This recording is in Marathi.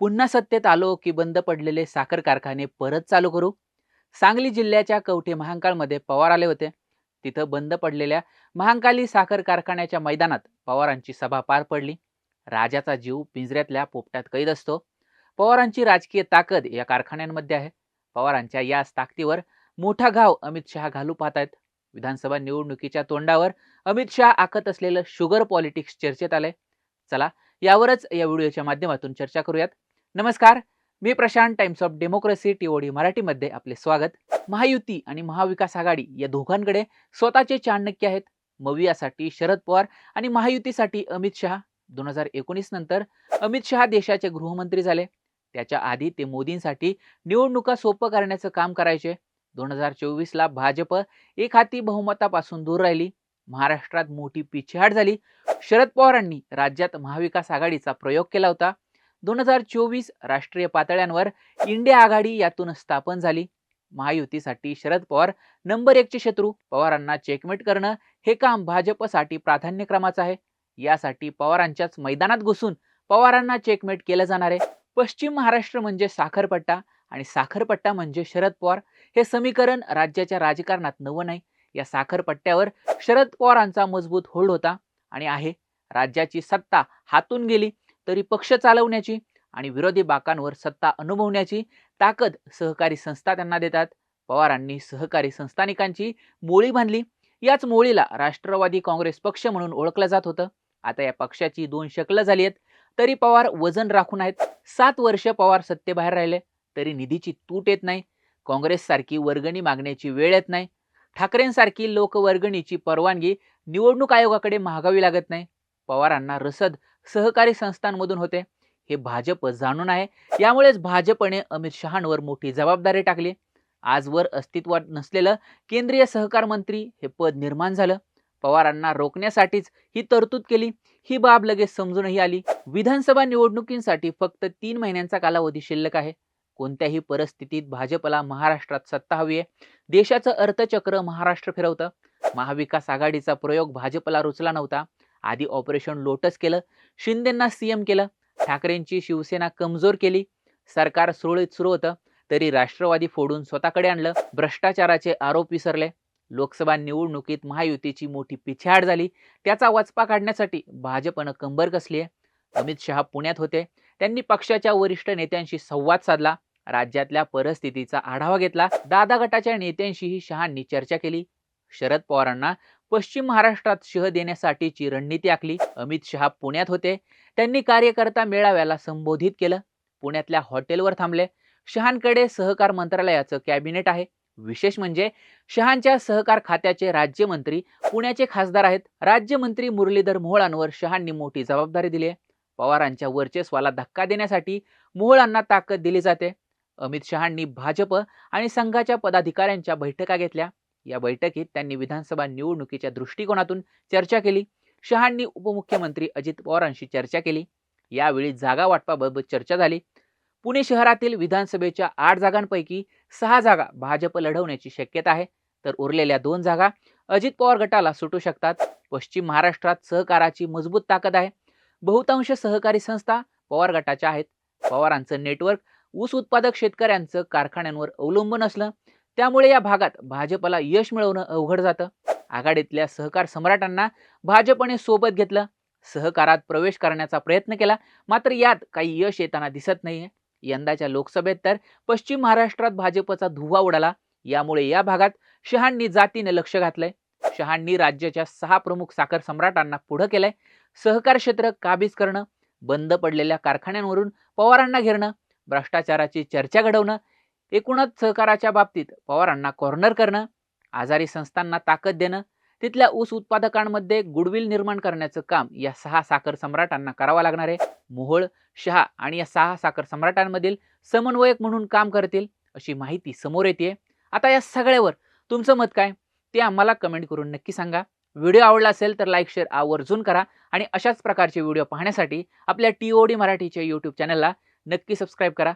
पुन्हा सत्तेत आलो की बंद पडलेले साखर कारखाने परत चालू करू? सांगली जिल्ह्याच्या कवठे महांकाळमध्ये पवार आले होते. तिथं बंद पडलेल्या महांकाली साखर कारखान्याच्या मैदानात पवारांची सभा पार पडली. राजाचा जीव पिंजऱ्यातल्या पोपट्यात कैद असतो. पवारांची राजकीय ताकद या कारखान्यांमध्ये आहे. पवारांच्या याच ताकदीवर मोठा घाव अमित शहा घालू पाहतायत. विधानसभा निवडणुकीच्या तोंडावर अमित शहा आखत असलेलं शुगर पॉलिटिक्स चर्चेत आलंय. चला यावरच या व्हिडिओच्या माध्यमातून चर्चा करूयात. नमस्कार मी Prashant Times of Democracy TOD मराठीमध्ये आपले स्वागत. महायुती आणि महाविकास आघाडी या दोघांकडे स्वतःचे चाणक्य आहेत. मवियासाठी शरद पवार आणि महायुतीसाठी अमित शहा. दोन हजार एकोणीस नंतर अमित शहा देशाचे गृहमंत्री झाले. त्याच्या आधी ते मोदींसाठी निवडणुका सोपं करण्याचं काम करायचे. दोन हजार चोवीसला भाजप एक हाती बहुमतापासून दूर राहिली. महाराष्ट्रात मोठी पिछेहाट झाली. शरद पवारांनी राज्यात महाविकास आघाडीचा प्रयोग केला होता. दोन हजार चोवीस राष्ट्रीय पातळ्यांवर इंडिया आघाडी यातून स्थापन झाली. महायुतीसाठी शरद पवार नंबर एकचे शत्रू. पवारांना चेकमेट करणं हे काम भाजपसाठी प्राधान्यक्रमाचं आहे. यासाठी पवारांच्याच मैदानात घुसून पवारांना चेकमेट केलं जाणार आहे. पश्चिम महाराष्ट्र म्हणजे साखरपट्टा आणि साखरपट्टा म्हणजे शरद पवार. हे समीकरण राज्याच्या राजकारणात नवं नाही. या साखरपट्ट्यावर शरद पवारांचा मजबूत होल्ड होता आणि आहे. राज्याची सत्ता हातून गेली. तरी पक्ष चालवण्याची आणि विरोधी बाकांवर सत्ता अनुभवण्याची ताकद सहकारी संस्था त्यांना देतात. पवारांनी सहकारी संस्थानिकांची मोळी बांधली. याच मोळीला राष्ट्रवादी काँग्रेस पक्ष म्हणून ओळखलं जात होतं. आता या पक्षाची दोन शकलं झाली आहेत. तरी पवार वजन राखून आहेत. सात वर्ष पवार सत्तेबाहेर राहिले. तरी निधीची तूट येत नाही. काँग्रेससारखी वर्गणी मागण्याची वेळ येत नाही. ठाकरेंसारखी लोकवर्गणीची परवानगी निवडणूक आयोगाकडे महागावी लागत नाही. पवारांना रसद सहकारी संस्थांमधून होते. हे भाजप जाणून आहे. यामुळेच भाजपने अमित शहांवर मोठी जबाबदारी टाकली. आजवर अस्तित्वात नसलेलं केंद्रीय सहकार मंत्री हे पद निर्माण झालं. पवारांना रोखण्यासाठीच ही तरतूद केली. ही बाब लगेच समजूनही आली. विधानसभा निवडणुकींसाठी फक्त तीन महिन्यांचा कालावधी शिल्लक आहे. कोणत्याही परिस्थितीत भाजपला महाराष्ट्रात सत्ता हवी आहे. देशाचं अर्थचक्र महाराष्ट्र फिरवतं. महाविकास आघाडीचा प्रयोग भाजपला रुचला नव्हता. आधी ऑपरेशन लोटस केलं शिंदेंना सीएम केलं ठाकरेंची शिवसेना कमजोर केली सरकार सुरळीत सुरू होतं तरी राष्ट्रवादी फोडून स्वतःकडे आणलं भ्रष्टाचाराचे आरोप विसरले. लोकसभा निवडणुकीत महायुतीची मोठी पिछाड झाली. त्याचा वचपा काढण्यासाठी भाजपनं कंबर कसली आहे? अमित शहा पुण्यात होते. त्यांनी पक्षाच्या वरिष्ठ नेत्यांशी संवाद साधला. राज्यातल्या परिस्थितीचा आढावा घेतला. दादा गटाच्या नेत्यांशीही शहांनी चर्चा केली. शरद पवारांना पश्चिम महाराष्ट्रात शह देण्यासाठीची रणनीती आखली. अमित शहा पुण्यात होते. त्यांनी कार्यकर्ता मेळाव्याला संबोधित केलं. पुण्यातल्या हॉटेलवर थांबले. शहांकडे सहकार मंत्रालयाचं कॅबिनेट आहे. विशेष म्हणजे शहांच्या सहकार खात्याचे राज्यमंत्री पुण्याचे खासदार आहेत. राज्यमंत्री मुरलीधर मोहोळांवर शहांनी मोठी जबाबदारी दिली आहे. पवारांच्या वर्चस्वाला धक्का देण्यासाठी मोहोळांना ताकद दिली जाते. अमित शहांनी भाजप आणि संघाच्या पदाधिकाऱ्यांच्या बैठका घेतल्या. या बैठकीत त्यांनी विधानसभा निवडणुकीच्या दृष्टिकोनातून चर्चा केली. शहांनी उपमुख्यमंत्री अजित पवारांशी चर्चा केली. यावेळी जागा वाटपाबाबत चर्चा झाली. पुणे शहरातील विधानसभेच्या आठ जागांपैकी सहा जागा भाजप लढवण्याची शक्यता आहे. तर उरलेल्या दोन जागा अजित पवार गटाला सुटू शकतात. पश्चिम महाराष्ट्रात सहकाराची मजबूत ताकद आहे. बहुतांश सहकारी संस्था पवार गटाच्या आहेत. पवारांचं नेटवर्क ऊस उत्पादक शेतकऱ्यांचं कारखान्यांवर अवलंबून असलं त्यामुळे या भागात भाजपला यश मिळवणं अवघड जातं. आघाडीतल्या सहकार सम्राटांना भाजपने सोबत घेतलं. सहकारात प्रवेश करण्याचा प्रयत्न केला. मात्र यात काही यश येताना दिसत नाहीये. यंदाच्या लोकसभेत तर पश्चिम महाराष्ट्रात भाजपचा धुव्वा उडाला. यामुळे या भागात शहांनी जातीने लक्ष घातलंय. शहांनी राज्याच्या सहा प्रमुख साखर सम्राटांना पुढं केलंय. सहकार क्षेत्र काबीज करणं बंद पडलेल्या कारखान्यांवरून पवारांना घेरणं भ्रष्टाचाराची चर्चा घडवणं एकूणच सहकाराच्या बाबतीत पवारांना कॉर्नर करणं आजारी संस्थांना ताकद देणं तिथल्या ऊस उत्पादकांमध्ये गुडविल निर्माण करण्याचं काम या सहा साखर सम्राटांना करावं लागणार आहे. मोहोळ शहा आणि या सहा साखर सम्राटांमधील समन्वयक म्हणून काम करतील अशी माहिती समोर येते आता या सगळ्यावर तुमचं मत काय? ते आम्हाला कमेंट करून नक्की सांगा. व्हिडिओ आवडला असेल तर लाईक शेअर आवर्जून करा आणि अशाच प्रकारचे व्हिडिओ पाहण्यासाठी आपल्या टी ओ डी मराठीच्या यूट्यूब चॅनलला नक्की सबस्क्राईब करा.